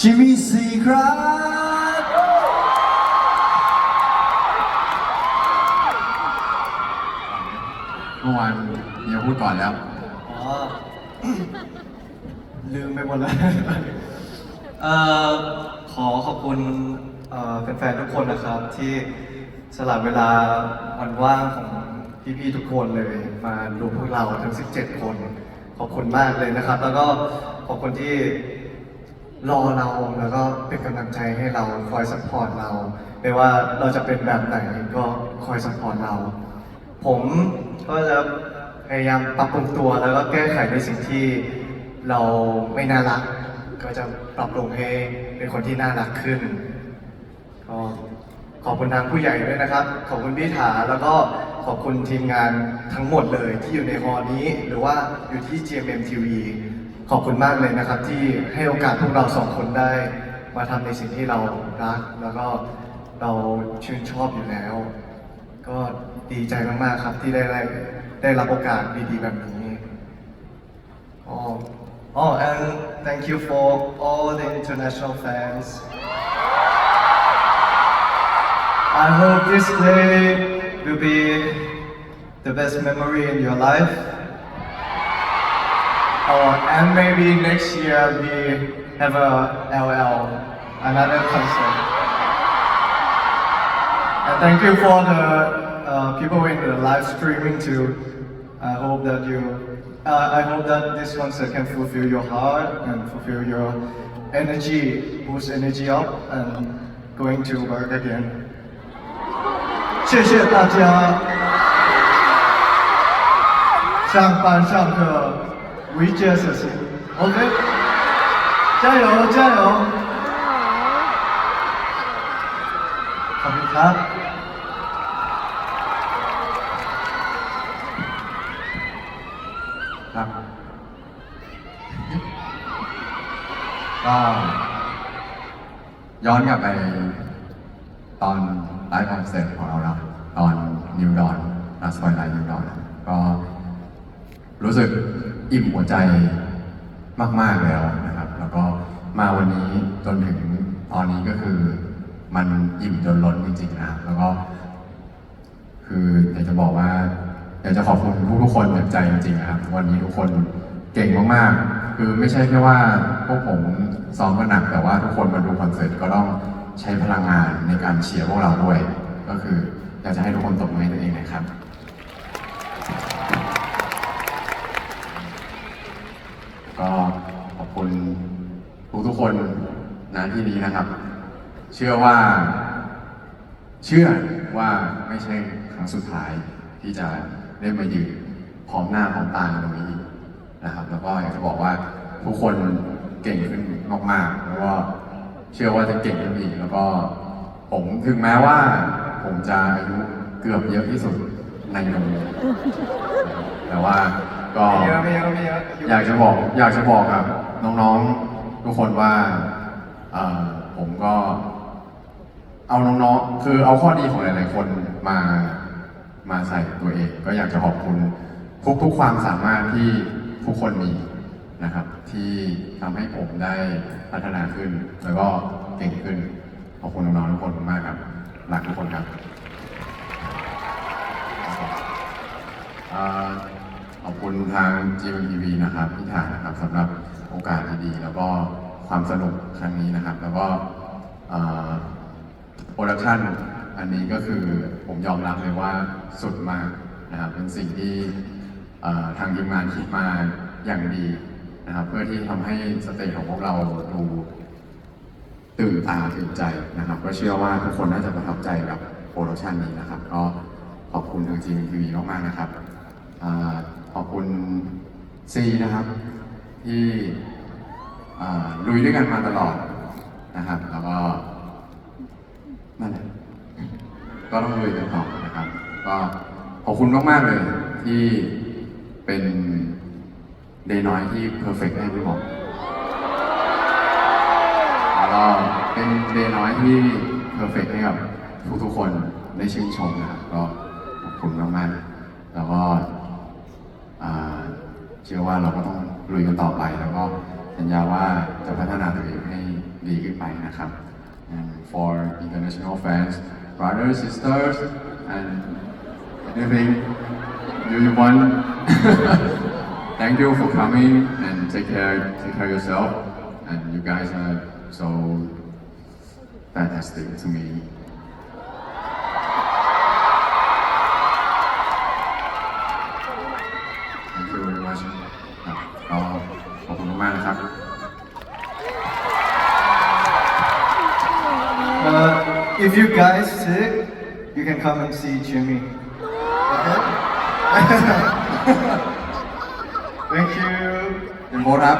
ชิมิซีครับ เมื่อวานเฮียพูดก่อนแล้ว อ๋อ ลืมไปหมดแล้ว เอ่อ ขอขอบคุณเอ่อแฟนๆทุกคนนะครับ ที่สละเวลาวันว่างของพี่ๆทุกคนเลย มาดูพวกเราทั้ง 17 คน ขอบคุณมากเลยนะครับ แล้วก็ขอบคุณที่ รอเราแล้วก็เป็นกำลังใจให้เราคอยสปอร์ตเราไม่ว่าเราจะเป็นแบบไหนก็คอยสปอร์ตเรา ผมก็จะพยายามปรับปรุงตัวแล้วก็แก้ไขในสิ่งที่เราไม่น่ารัก ก็จะปรับปรุงให้เป็นคนที่น่ารักขึ้นก็ขอบคุณทางผู้ใหญ่ด้วยนะครับ ขอบคุณพี่ถาแล้วก็ขอบคุณทีมงานทั้งหมดเลยที่อยู่ในฮอนี้ หรือว่าอยู่ที่ GMM TV ขอบคุณมากเลยนะครับ ที่ให้โอกาสพวกเราสองคนได้ มาทำในสิ่งที่เรารัก แล้วก็เราชื่นชอบอยู่แล้ว ก็ดีใจมากๆครับที่ได้ได้ได้รับโอกาสดีๆแบบนี้ Oh, oh, and thank you for all the international fans. I hope this day will be the best memory in your life. Oh, and maybe next year we have a LL, another concert. And thank you for the uh, people in the live streaming too. I hope that you, uh, I hope that this concert can fulfill your heart and fulfill your energy, boost energy up, and going to work again. 谢谢大家。上班上课 ，we just OK，加油加油！ขอบคุณครับ ครับ ก็ ย้อนกลับไปตอนไลฟ์คอนเสิร์ตของเราเนาะตอนนิวดอนรัสไฟไลท์นิวดอนก็รู้สึก อิ่มหัวใจมาก ๆ แล้วนะครับ แล้วก็มาวันนี้จนถึงตอนนี้ก็คือมันอิ่มจนล้นจริงๆนะครับแล้วก็คืออยากจะบอกว่าอยากจะขอบคุณทุกๆคนจากใจจริงๆนะครับ วันนี้ทุกคนเก่งมากๆ คือไม่ใช่แค่ว่าพวกผมซ้อมกันหนัก แต่ว่าทุกคนมาดูคอนเสิร์ตก็ต้องใช้พลังงานในการเชียร์พวกเราด้วย ก็คืออยากจะให้ทุกคนตบมือให้ตัวเองนะครับ ที่นี้นะครับ เชื่อว่า เชื่อว่าไม่ใช่ครั้งสุดท้ายที่จะได้มายืนพร้อมหน้าพร้อมตากันตรงนี้นะครับ แล้วก็อยากจะบอกว่าทุกคนเก่งขึ้นมากๆ แล้วก็เชื่อว่าจะเก่งขึ้นอีกแล้วก็ผมถึงแม้ว่า ผมจะอายุเกือบเยอะที่สุดในวงนี้แต่ว่าก็ไม่เยอะไม่เยอะไม่เยอะอยากจะบอกอยากจะบอกกับน้องๆทุกคนว่าเอ่อผมก็ เอาน้องๆ คือเอาข้อดีของหลายๆคนมามาใส่ตัวเอง ก็อยากจะขอบคุณทุกๆความสามารถที่ทุกคนมีนะครับ ที่ทำให้ผมได้พัฒนาขึ้น แล้วก็เก่งขึ้น ขอบคุณน้องๆทุกคนมากครับรักทุกคนครับอ่อขอบคุณทาง GMTV นะครับพี่ฐานะครับสำหรับโอกาสดีๆแล้วก็ ความสนุกครั้งนี้นะครับ แล้วก็เอ่อโปรดักชันอันนี้ก็คือผมยอมรับเลยว่าสุดมากนะครับเป็นสิ่งที่ทางทีมงานคิดมาอย่างดีนะครับเพื่อที่ทำให้สเตจของพวกเราดูตื่นตาตื่นใจนะครับ ก็เชื่อว่าทุกคนน่าจะประทับใจกับโปรดักชันนี้นะครับ ก็ขอบคุณทางจีมทีวีมากๆนะครับอขอบคุณซีนะครับที่ ลุยด้วยกันมาตลอดนะครับ แล้วก็นั่นแหละก็ต้องลุยกันต่อนะครับ ก็ขอบคุณมากๆเลยที่เป็นเดย์น้อยที่เพอร์เฟกต์ให้พี่หมอแล้วก็เป็นเดย์น้อยที่เพอร์เฟกต์ให้กับทุกๆคนได้ชื่นชมนะครับก็ขอบคุณมากๆแล้วก็เชื่อว่าเราก็ต้องลุยกันต่อไปแล้วก็ สัญญาว่าจะพัฒนาตัวเองให้ดีขึ้นไปนะครับ and for international fans brothers sisters and anything you want thank you for coming and take care take care yourself and you guys are so fantastic to me if you guys sick, you can come and see Jimmy. Okay? Thank you. เป็นโบทครับ